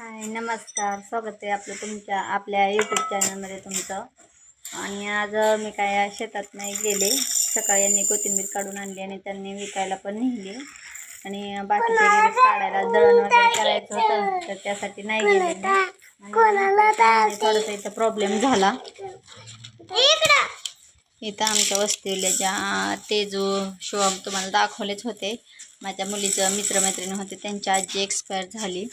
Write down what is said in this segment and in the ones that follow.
हाय नमस्कार. स्वागत आहे आपलं तुमच्या आपल्या यूट्यूब चॅनलमध्ये तुमचं. आणि आज मी काय शेतात नाही गेले. सकाळी यांनी कोथिंबीर काढून आणली आणि त्यांनी विकायला पण नेली. आणि बाकीचे गेले काढायला दळण वगैरे करायचं होतं तर त्यासाठी नाही गेले. आणि थोडासा इथं प्रॉब्लेम झाला. इथं आमच्या वस्तीला तेजू शिवम तुम्हाला दाखवलेच होते. माझ्या मुलीचं मित्रमैत्रिणी होते त्यांची आजी एक्सपायर झाली.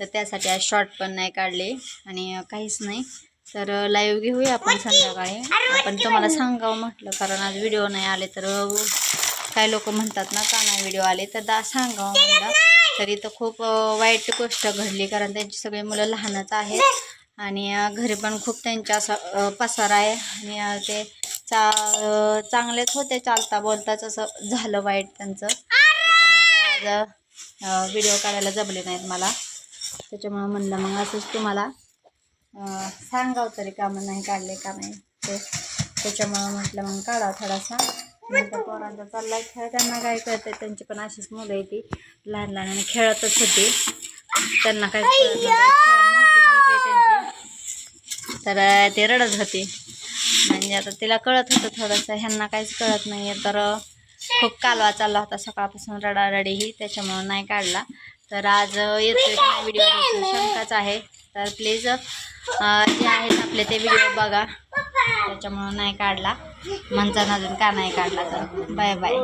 तर त्यासाठी आज शॉर्ट पण नाही काढले आणि काहीच नाही. तर लाईव्ह घेऊया आपण संध्याकाळी. आपण तुम्हाला सांगावं म्हटलं कारण आज व्हिडिओ नाही आले तर काही लोक म्हणतात ना का नाही व्हिडिओ आले तर दा सांगावं म्हणलं. तर इथं खूप वाईट गोष्ट घडली कारण त्यांची सगळी मुलं लहानच आहेत. आणि घरी पण खूप त्यांच्या असं पसार आहे. आणि ते चा चांगलेच होते चालता बोलताच असं झालं वाईट त्यांचं. व्हिडिओ काढायला जमले नाहीत मला. त्याच्यामुळं म्हणलं मग असंच तुम्हाला सांगाव तरी कामं नाही काढले का नाही ते. त्याच्यामुळं म्हटलं मग काढा थोडासा. मग पोरांचा चाललाय खेळ. त्यांना काय कळतं त्यांची पण अशीच मुलं आहे ती. लहान लहान आणि खेळतच होती. त्यांना काय कळत तर ते रडत होती. म्हणजे आता तिला कळत होतं थोडंसं. ह्यांना काहीच कळत नाही आहे तर खूप कालवा चालला होता. सकाळपासून रडारडी ही. त्याच्यामुळं नाही काढला. तर आज येतोय व्हिडिओ शंकाच आहे. तर प्लीज जे आहेत आपले ते व्हिडिओ बघा. त्याच्यामुळं नाही काढला. म्हणता अजून का नाही काढला तर? Bye bye.